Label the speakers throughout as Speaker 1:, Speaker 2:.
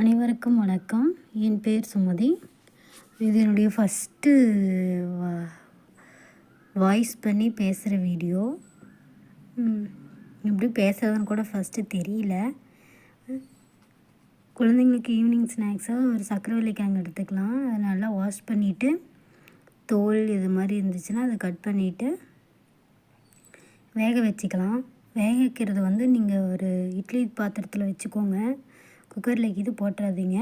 Speaker 1: அனைவருக்கும் வணக்கம். என் பேர் சுமதி. இது என்னுடைய ஃபஸ்ட்டு வாய்ஸ் பண்ணி பேசுகிற வீடியோ எப்படி பேசுறதுன்னு கூட ஃபஸ்ட்டு தெரியல. குழந்தைங்களுக்கு ஈவினிங் ஸ்நாக்ஸாக ஒரு சக்கரவள்ளி கிழங்கு எடுத்துக்கலாம். அதை நல்லா வாஷ் பண்ணிவிட்டு தோல் இது மாதிரி இருந்துச்சுன்னா அதை கட் பண்ணிவிட்டு வேக வச்சுக்கலாம். வேக வைக்கிறது வந்து நீங்கள் ஒரு இட்லி பாத்திரத்தில் வச்சுக்கோங்க. குக்கரில் இது போட்டுறாதீங்க.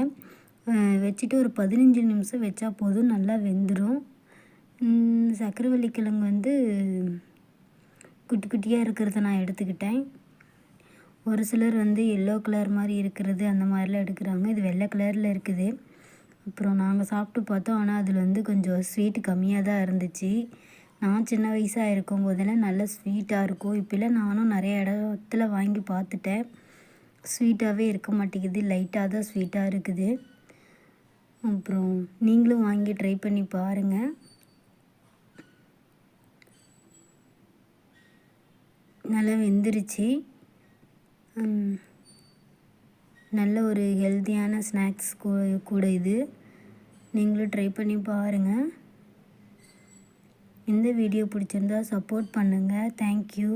Speaker 1: வச்சுட்டு ஒரு பதினஞ்சு நிமிஷம் வச்சா போதும் நல்லா வெந்துடும் சக்கரவள்ளி கிழங்கு வந்து குட்டி குட்டியாக இருக்கிறத நான் எடுத்துக்கிட்டேன். ஒரு சிலர் வந்து எல்லோ கலர் மாதிரி இருக்கிறது அந்த மாதிரிலாம் எடுக்கிறாங்க. இது வெள்ளை கலரில் இருக்குது. அப்புறம் நாங்கள் சாப்பிட்டு பார்த்தோம் ஆனால் அதில் வந்து கொஞ்சம் ஸ்வீட் கம்மியாக தான் இருந்துச்சு. நான் சின்ன வயசாக இருக்கும் போதெல்லாம் நல்ல ஸ்வீட்டாக இருக்கும். இப்போல்லாம் நானும் நிறைய இடத்துல வாங்கி பார்த்துட்டேன். ஸ்வீட்டாகவே இருக்க மாட்டேங்குது. லைட்டாக தான் ஸ்வீட்டாக இருக்குது. அப்புறம் நீங்களும் வாங்கி ட்ரை பண்ணி பாருங்கள் நல்லா வெந்துருச்சு. நல்ல ஒரு ஹெல்த்தியான ஸ்நாக்ஸ் கூட இது. நீங்களும் ட்ரை பண்ணி பாருங்கள் இந்த வீடியோ பிடிச்சிருந்தா சப்போர்ட் பண்ணுங்கள் தேங்க்யூ